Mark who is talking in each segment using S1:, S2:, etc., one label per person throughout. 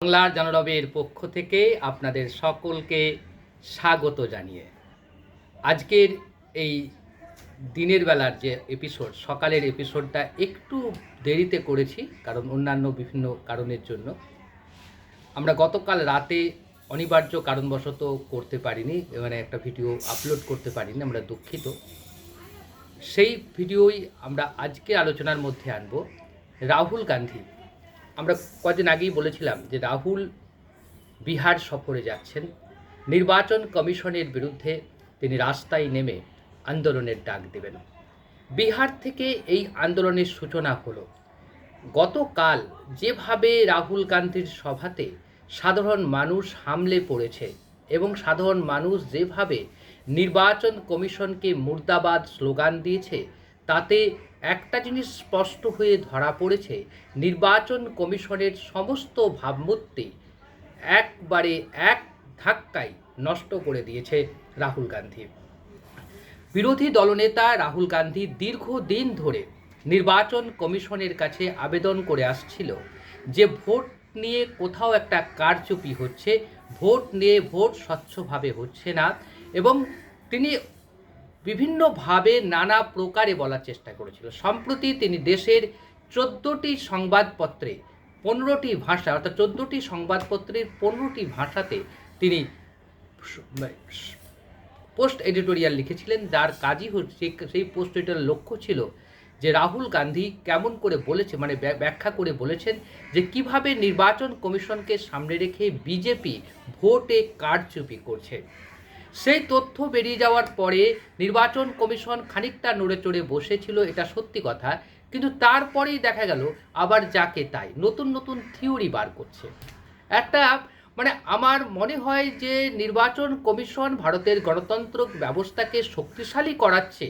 S1: বাংলার জানরবের পক্ষ থেকে আপনাদের সকলকে স্বাগত জানিয়ে আজকের এই দিনের বেলার যে এপিসোড সকালের এপিসোডটা একটু দেরিতে করেছি কারণ অন্যান্য বিভিন্ন কারণের জন্য। আমরা গতকাল রাতে অনিবার্য কারণবশত করতে পারিনি মানে একটা ভিডিও আপলোড করতে পারিনি, আমরা দুঃখিত। সেই ভিডিওই আমরা আজকে আলোচনার মধ্যে আনব। রাহুল গান্ধী আমরা কদিন আগেই বলেছিলাম যে রাহুল বিহার সফরে যাচ্ছেন। নির্বাচন কমিশনের বিরুদ্ধে তিনি রাস্তায় নেমে আন্দোলনের ডাক দেবেন। বিহার থেকে এই আন্দোলনের সূচনা হলো, গতকাল যেভাবে রাহুল গান্ধীর সভাতে সাধারণ মানুষ হামলে পড়েছে এবং সাধারণ মানুষ যেভাবে নির্বাচন কমিশনকে মুর্দাবাদ স্লোগান দিয়েছে তাতে একটা জিনিস স্পষ্ট হয়ে ধরা পড়েছে, নির্বাচন কমিশনের সমস্ত ভাবমূর্তি একবারে এক ধাক্কায় নষ্ট করে দিয়েছে রাহুল গান্ধী। বিরোধী দলনেতা রাহুল গান্ধী দীর্ঘদিন ধরে নির্বাচন কমিশনের কাছে আবেদন করে আসছিল যে ভোট নিয়ে কোথাও একটা কারচুপি হচ্ছে, ভোট নিয়ে ভোট স্বচ্ছভাবে হচ্ছে না এবং তিনি বিভিন্নভাবে নানা প্রকারে বলার চেষ্টা করেছিল। সম্প্রতি তিনি দেশের চোদ্দোটি সংবাদপত্রে পনেরোটি ভাষা, অর্থাৎ চোদ্দোটি সংবাদপত্রের পনেরোটি ভাষাতে তিনি পোস্ট এডিটোরিয়াল লিখেছিলেন, যার কাজই হচ্ছে সেই পোস্ট এডিটোরিয়াল লক্ষ্য ছিল যে রাহুল গান্ধী কেমন করে বলেছে মানে ব্য- ব্যাখ্যা করে বলেছেন যে কীভাবে নির্বাচন কমিশনকে সামনে রেখে বিজেপি ভোটে কারচুপি করছে। সেই তথ্য বেরিয়ে যাওয়ার পরে নির্বাচন কমিশন খানিকটা নড়ে চড়ে বসেছিল, এটা সত্যি কথা। কিন্তু তারপরেই দেখা গেল, আবার যাকে তাই, নতুন নতুন থিওরি বার করছে। একটা মানে আমার মনে হয় যে নির্বাচন কমিশন ভারতের গণতন্ত্র ব্যবস্থাকে শক্তিশালী করাচ্ছে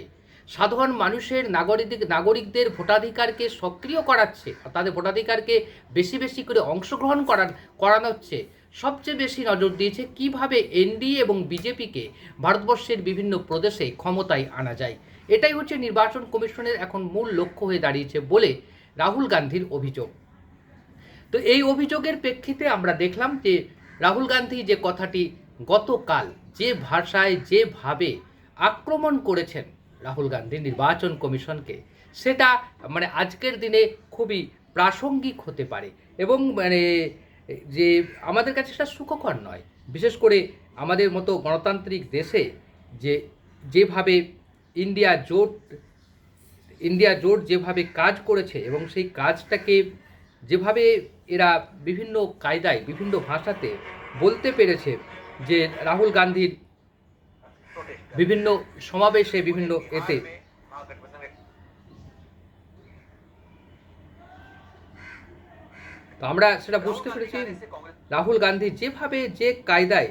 S1: সাধারণ মানুষের নাগরিক নাগরিকদের ভোটাধিকারকে সক্রিয় করাচ্ছে তাদের ভোটাধিকারকে বেশি বেশি করে অংশগ্রহণ করার করানো হচ্ছে সবচেয়ে বেশি নজর দিয়েছে কীভাবে এনডিএ এবং বিজেপিকে ভারতবর্ষের বিভিন্ন প্রদেশে ক্ষমতায় আনা যায়। এটাই হচ্ছে নির্বাচন কমিশনের এখন মূল লক্ষ্য হয়ে দাঁড়িয়েছে বলে রাহুল গান্ধীর অভিযোগ। তো এই অভিযোগের প্রেক্ষিতে আমরা দেখলাম যে রাহুল গান্ধী যে কথাটি গতকাল যে ভাষায় যেভাবে আক্রমণ করেছেন রাহুল গান্ধী নির্বাচন কমিশনকে। সেটা মানে আজকের দিনে খুবই প্রাসঙ্গিক হতে পারে এবং মানে যে আমাদের কাছে সেটা সুখকর নয়। বিশেষ করে আমাদের মতো গণতান্ত্রিক দেশে যে যেভাবে ইন্ডিয়া জোট ইন্ডিয়া জোট যেভাবে কাজ করেছে এবং সেই কাজটাকে যেভাবে এরা বিভিন্ন কায়দায়, বিভিন্ন ভাষাতে বলতে পেরেছে যে রাহুল গান্ধীর বিভিন্ন সমাবেশে বিভিন্ন এতে তো আমরা সেটা বুঝতে পেরেছি রাহুল গান্ধী যেভাবে যে কায়দায়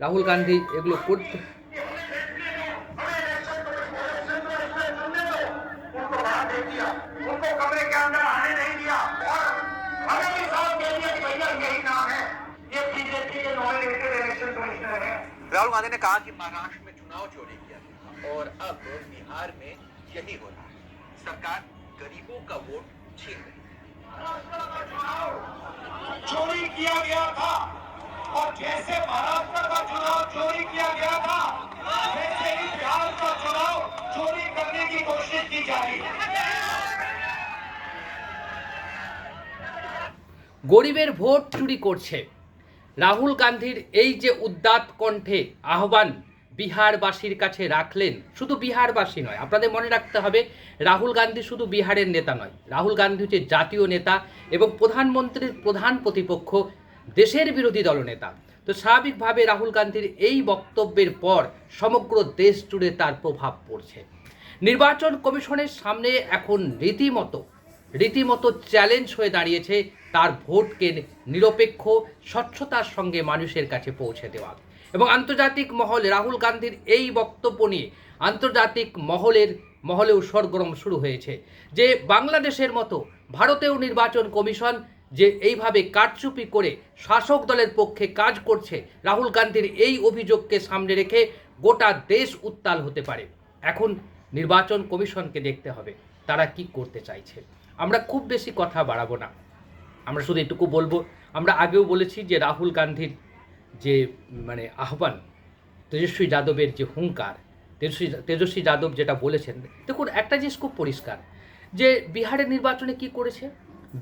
S1: রাহুল গান্ধী এগুলো করতে
S2: उनको बाहर दे दिया उनको कमरे के अंदर आने नहीं दिया और हमें भी साथ दे दिया कि भैया यही नाम है ये बीजेपी के नॉमिनेटेड इलेक्शन कमिश्नर है
S3: राहुल गांधी ने कहा कि महाराष्ट्र में चुनाव चोरी किया गया और अब बिहार में यही हो रहा है सरकार गरीबों का वोट छीन रही है
S2: चोरी किया गया था और जैसे महाराष्ट्र का चुनाव चोरी किया गया था वैसे ही बिहार का चुनाव चोरी करने की कोशिश की जा रही है
S1: গরিবের ভোট চুরি করছে রাহুল গান্ধীর এই যে উদ্দাত কণ্ঠে আহ্বান বিহারবাসীর কাছে রাখলেন। শুধু বিহারবাসী নয়, আপনাদের মনে রাখতে হবে, রাহুল গান্ধী শুধু বিহারের নেতা নয়। রাহুল গান্ধী হচ্ছে জাতীয় নেতা এবং প্রধানমন্ত্রীর প্রধান প্রতিপক্ষ দেশের বিরোধী দলনেতা। তো স্বাভাবিকভাবে রাহুল গান্ধীর এই বক্তব্যের পর সমগ্র দেশ জুড়ে তার প্রভাব পড়ছে। নির্বাচন কমিশনের সামনে এখন রীতিমতো রীতিমতো চ্যালেঞ্জ হয়ে দাঁড়িয়েছে, তার ভোটকে নিরপেক্ষ, স্বচ্ছতার সঙ্গে মানুষের কাছে পৌঁছে দেওয়া। এবং আন্তর্জাতিক মহলে রাহুল গান্ধীর এই বক্তব্য নিয়ে আন্তর্জাতিক মহলের, মহলেও সরগরম শুরু হয়েছে। যে বাংলাদেশের মতো ভারতেও নির্বাচন কমিশন যে এইভাবে কারচুপি করে শাসক দলের পক্ষে কাজ করছে, রাহুল গান্ধীর এই অভিযোগকে সামনে রেখে গোটা দেশ উত্তাল হতে পারে। এখন নির্বাচন কমিশনকে দেখতে হবে, তারা কি করতে চাইছে। আমরা খুব বেশি কথা বাড়াবো না। আমরা শুধু এটুকু বলব, আমরা আগেও বলেছি যে রাহুল গান্ধীর যে মানে আহ্বান, তেজস্বী যাদবের যে হুঙ্কার, তেজস্বী তেজস্বী যাদব যেটা বলেছেন, দেখুন, একটা জিনিস খুব পরিষ্কার, যে বিহারের নির্বাচনে কি করেছে?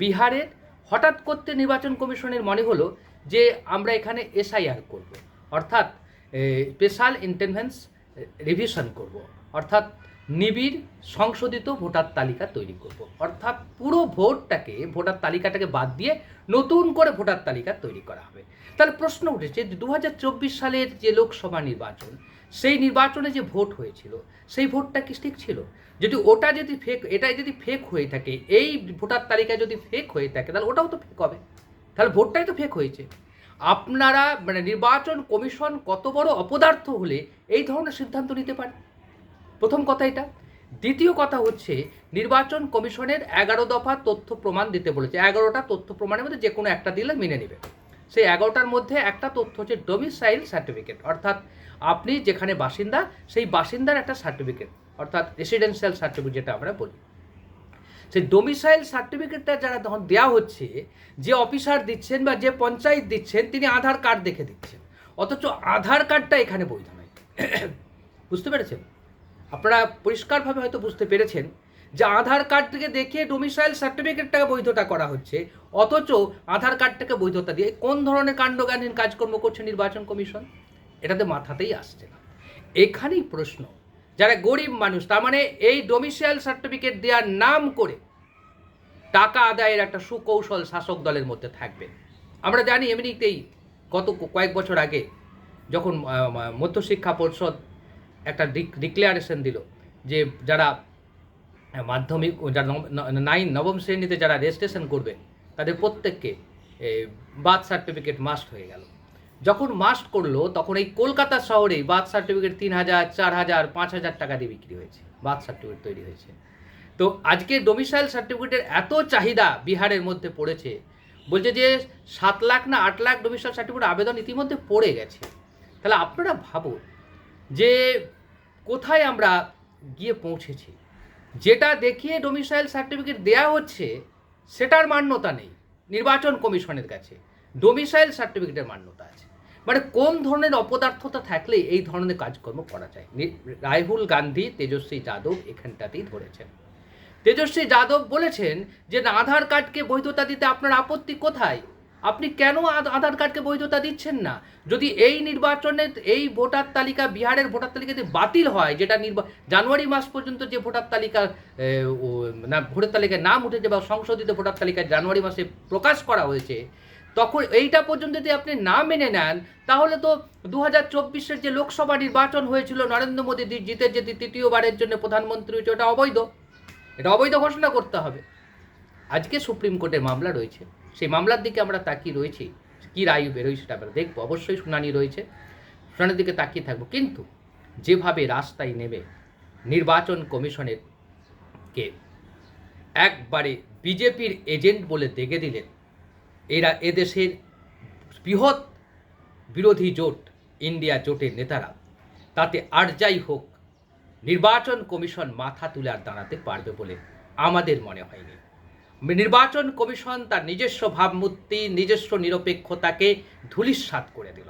S1: বিহারের হঠাৎ করতে নির্বাচন কমিশনের মনে হলো যে আমরা এখানে এসআইআর করব, অর্থাৎ স্পেশাল ইন্টেনভেন্স রিভিশন করব, অর্থাৎ নিবিড় সংশোধিত ভোটার তালিকা তৈরি করব। অর্থাৎ পুরো ভোটটাকে, ভোটার তালিকাটাকে বাদ দিয়ে নতুন করে ভোটার তালিকা তৈরি করা হবে। তাহলে প্রশ্ন উঠেছে দু সালের যে লোকসভা নির্বাচন, সেই নির্বাচনে যে ভোট হয়েছিল, সেই ভোটটা কি ঠিক ছিল? যদি ওটা যদি ফেক এটা যদি ফেক হয়ে থাকে, এই ভোটার তালিকায় যদি ফেক হয়ে থাকে, তাহলে ওটাও তো ফেক হবে। তাহলে ভোটটাই তো ফেক হয়েছে। আপনারা মানে নির্বাচন কমিশন কত বড় অপদার্থ হলে এই ধরনের সিদ্ধান্ত নিতে পারে? প্রথম কথা এটা। দ্বিতীয় কথা হচ্ছে, নির্বাচন কমিশনের এগারো দফা তথ্য প্রমাণ দিতে বলেছে। এগারোটা তথ্য প্রমাণের মধ্যে যে কোনো একটা দিলে মেনে নেবে। সেই এগারোটার মধ্যে একটা তথ্য হচ্ছে ডোমিসাইল সার্টিফিকেট অর্থাৎ আপনি যেখানে বাসিন্দা, সেই বাসিন্দার একটা সার্টিফিকেট অর্থাৎ রেসিডেন্সিয়াল সার্টিফিকেট যেটা আমরা বলি। সেই ডোমিসাইল সার্টিফিকেটটা যারা তখন দেওয়া হচ্ছে, যে অফিসার দিচ্ছেন বা যে পঞ্চায়েত দিচ্ছেন, তিনি আধার কার্ড দেখে দিচ্ছেন। অথচ আধার কার্ডটা এখানে বৈধ নয়। বুঝতে পেরেছেন? আপনারা পরিষ্কারভাবে হয়তো বুঝতে পেরেছেন যে আধার কার্ডটিকে দেখিয়ে ডোমিসাইল সার্টিফিকেটটাকে বৈধতা করা হচ্ছে। অথচ আধার কার্ডটাকে বৈধতা দিয়ে কোন ধরনের কাণ্ডজ্ঞানহীন কাজকর্ম করছে নির্বাচন কমিশন? এটাতে মাথাতেই আসছে না। এখানেই প্রশ্ন, যারা গরিব মানুষ, তার মানে এই ডোমিসাইল সার্টিফিকেট দেওয়ার নাম করে টাকা আদায়ের একটা সুকৌশল শাসক দলের মধ্যে থাকবে। আমরা জানি এমনিতেই গত কয়েক বছর আগে যখন মধ্যশিক্ষা পরিষদ একটা ডিক্লারেশন দিল যে যারা মাধ্যমিক যারা নাইন নবম শ্রেণীতে যারা রেজিস্ট্রেশন করবে, তাদের প্রত্যেককে বার্থ সার্টিফিকেট মাস্ট হয়ে গেল। যখন মাস্ট করল, তখন এই কলকাতা শহরেই বার্থ সার্টিফিকেট তিন হাজার, চার হাজার, পাঁচ হাজার টাকা দিয়ে বিক্রি হয়েছে বার্থ সার্টিফিকেট তৈরি হয়েছে। তো আজকে ডোমিসাইল সার্টিফিকেটের এত চাহিদা বিহারের মধ্যে পড়েছে, বলছে যে সাত লাখ না আট লাখ ডোমিসাইল সার্টিফিকেট আবেদন ইতিমধ্যে পড়ে গেছে। তাহলে আপনারা ভাবুন যে কোথায় আমরা গিয়ে পৌঁছেছি। যেটা দেখিয়ে ডোমিসাইল সার্টিফিকেট দেয়া হচ্ছে, সেটার মান্যতা নেই, নির্বাচন কমিশনের কাছে। ডোমিসাইল সার্টিফিকেটের মান্যতা আছে। মানে কোন ধরনের অপদার্থতা থাকলে এই ধরনের কাজকর্ম করা যায়। রাহুল গান্ধী, তেজস্বী যাদব এখানটাতেই ধরেছেন। তেজস্বী যাদব বলেছেন যে, আধার কার্ডকে বৈধতা দিতে আপনার আপত্তি কোথায়? আপনি কেন আধার কার্ডকে বৈধতা দিচ্ছেন না? যদি এই নির্বাচনে এই ভোটার তালিকা বিহারের ভোটার তালিকাতে বাতিল হয়, যেটা জানুয়ারি মাস পর্যন্ত যে ভোটার তালিকা না, ভোটার তালিকায় নাম উঠেছে বা সংশোধিত ভোটার তালিকায় জানুয়ারি মাসে প্রকাশ করা হয়েছে, তখন এইটা পর্যন্ত যদি আপনি না মেনে নেন, তাহলে তো দু হাজার চব্বিশের যে লোকসভা নির্বাচন হয়েছিল, নরেন্দ্র মোদী জিতে যে তৃতীয়বারের জন্য প্রধানমন্ত্রী হয়েছে, ওটা অবৈধ। এটা অবৈধ ঘোষণা করতে হবে। আজকে সুপ্রিম কোর্টে মামলা রয়েছে। সেই মামলার দিকে আমরা তাকিয়ে রয়েছি, কী রায় বেরোয় সেটা আমরা দেখব, অবশ্যই শুনানি রয়েছে, শুনানির দিকে তাকিয়ে থাকব। কিন্তু যেভাবে রাস্তায় নেমে নির্বাচন কমিশনের কে একবারে বিজেপির এজেন্ট বলে দেখে দিলেন, এরা এদেশের বৃহৎ বিরোধী জোট, ইন্ডিয়া জোটের নেতারা, তাতে আর যাই হোক, নির্বাচন কমিশন মাথা তুলে আর দাঁড়াতে পারবে বলে আমাদের মনে হয়নি। নির্বাচন কমিশন তার নিজস্ব ভাবমূর্তি, নিজস্ব নিরপেক্ষতাকে ধূলিসাৎ করে দিল।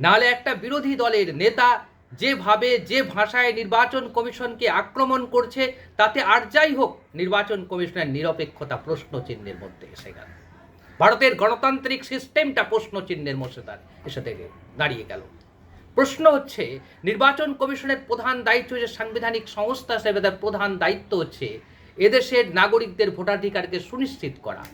S1: নাহলে একটা বিরোধী দলের নেতা যেভাবে, যে ভাষায় নির্বাচন কমিশনকে আক্রমণ করছে, তাতে আর যাই হোক, নির্বাচন কমিশনের নিরপেক্ষতা প্রশ্ন চিহ্নের মধ্যে এসে গেল। ভারতের গণতান্ত্রিক সিস্টেমটা প্রশ্ন চিহ্নের মধ্যে তার এসে থেকে দাঁড়িয়ে গেল। প্রশ্ন হচ্ছে, নির্বাচন কমিশনের প্রধান দায়িত্ব যে সাংবিধানিক সংস্থা হিসেবে তার প্রধান দায়িত্ব হচ্ছে এদেশের নাগরিকদের ভোটাধিকারকে সুনিশ্চিত করা।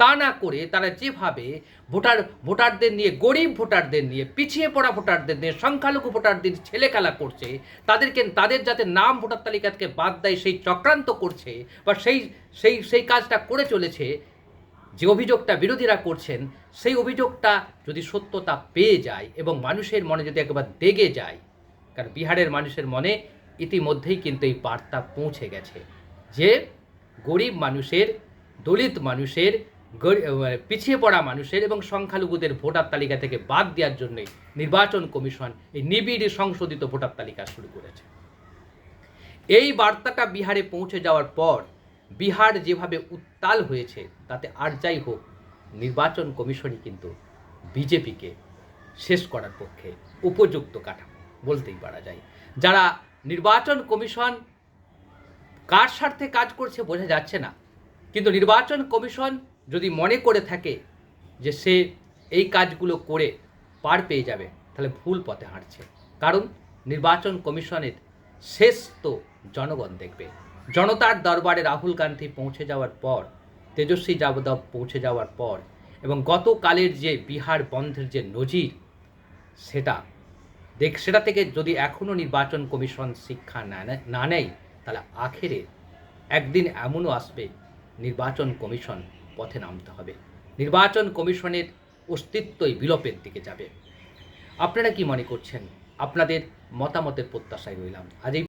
S1: তা না করে তারা যেভাবে ভোটার, ভোটারদের নিয়ে, গরিব ভোটারদের নিয়ে, পিছিয়ে পড়া ভোটারদের নিয়ে, সংখ্যালঘু ভোটারদের ছেলে খেলা করছে, তাদেরকে, তাদের যাতে নাম ভোটার তালিকা থেকে বাদ দেয়, সেই চক্রান্ত করছে বা সেই সেই সেই কাজটা করে চলেছে, যে অভিযোগটা বিরোধীরা করছেন, সেই অভিযোগটা যদি সত্যতা পেয়ে যায় এবং মানুষের মনে যদি একবার দেগে যায়, কারণ বিহারের মানুষের মনে ইতিমধ্যেই কিন্তু এই বার্তা পৌঁছে গেছে যে গরিব মানুষের, দলিত মানুষের পিছিয়ে পড়া মানুষের এবং সংখ্যালঘুদের ভোটার তালিকা থেকে বাদ দেওয়ার জন্যই নির্বাচন কমিশন এই নিবিড় সংশোধিত ভোটার তালিকা শুরু করেছে। এই বার্তাটা বিহারে পৌঁছে যাওয়ার পর বিহার যেভাবে উত্তাল হয়েছে, তাতে আর যাই হোক, নির্বাচন কমিশনই কিন্তু বিজেপিকে শেষ করার পক্ষে উপযুক্ত কাঠামো বলতেই পারা যায়। যারা নির্বাচন কমিশন কার স্বার্থে কাজ করছে বোঝা যাচ্ছে না। কিন্তু নির্বাচন কমিশন যদি মনে করে থাকে যে সে এই কাজগুলো করে পার পেয়ে যাবে, তাহলে ভুল পথে হাঁটছে। কারণ নির্বাচন কমিশনের শেষ তো জনগণ দেখবে। জনতার দরবারে রাহুল গান্ধী পৌঁছে যাওয়ার পর, তেজস্বী যাদব পৌঁছে যাওয়ার পর, এবং গতকালের যে বিহার বন্ধের যে নজির, সেটা দেখ, সেটা থেকে যদি এখনও নির্বাচন কমিশন শিক্ষা না নেয়- তাহলে আখেরে একদিন এমনও আসবে, নির্বাচন কমিশন পথে নামতে হবে। নির্বাচন কমিশনের অস্তিত্বই বিলোপের দিকে যাবে। আপনারা কি মনে করছেন? আপনাদের মতামতের প্রত্যাশায় রইলাম। আজ এই